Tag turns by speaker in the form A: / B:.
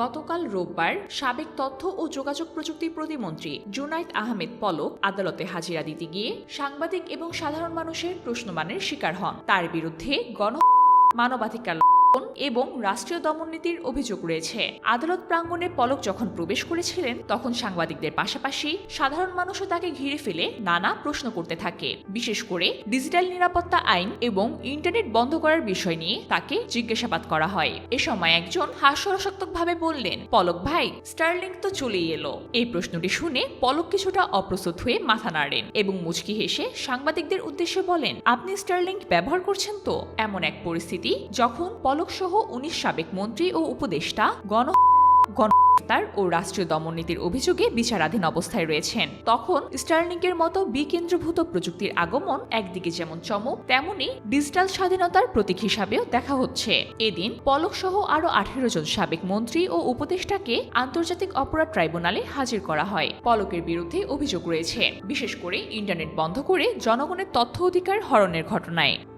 A: গতকাল রোববার সাবেক তথ্য ও যোগাযোগ প্রযুক্তি প্রতিমন্ত্রী জুনাইদ আহমেদ পলক আদালতে হাজিরা দিতে গিয়ে সাংবাদিক এবং সাধারণ মানুষের প্রশ্নমানের শিকার হন। তার বিরুদ্ধে গণ মানবাধিকার এবং রাষ্ট্রীয় দমননীতির অভিযোগ রয়েছে। আদালত প্রাঙ্গণে পলক যখন প্রবেশ করেছিলেন, তখন সাংবাদিকদের পাশাপাশি সাধারণ মানুষও তাকে ঘিরে ফেলে নানা প্রশ্ন করতে থাকে। বিশেষ করে ডিজিটাল নিরাপত্তা আইন এবং ইন্টারনেট বন্ধ করার বিষয় নিয়ে তাকে জিজ্ঞাসাবাদ করা হয়। এ সময় একজন হাস্যরসাত্মকভাবে বললেন, পলক ভাই স্টারলিং তো চলেই এলো। এই প্রশ্নটি শুনে পলক কিছুটা অপ্রস্তুত হয়ে মাথা নাড়েন এবং মুচকি হেসে সাংবাদিকদের উদ্দেশ্যে বলেন, আপনি স্টারলিংক ব্যবহার করছেন তো? এমন এক পরিস্থিতি যখন পলক সহ উনিশ সাবেক মন্ত্রী ও উপদেষ্টা, গণ গণহত্যার ও রাষ্ট্রীয় দমননীতির অভিযোগে বিচারাধীন অবস্থায় রয়েছেন। তখন স্টারলিংকের মতো বিকেন্দ্রভূত প্রযুক্তির আগমন একদিকে যেমন চমক, তেমনি ডিজিটাল স্বাধীনতার প্রতীক হিসাবেও দেখা হচ্ছে। এদিন পলক সহ আরও আঠেরো জন সাবেক মন্ত্রী ও উপদেষ্টাকে আন্তর্জাতিক অপরাধ ট্রাইব্যুনালে হাজির করা হয়। পলকের বিরুদ্ধে অভিযোগ রয়েছে। বিশেষ করে ইন্টারনেট বন্ধ করে জনগণের তথ্য অধিকার হরণের ঘটনায়।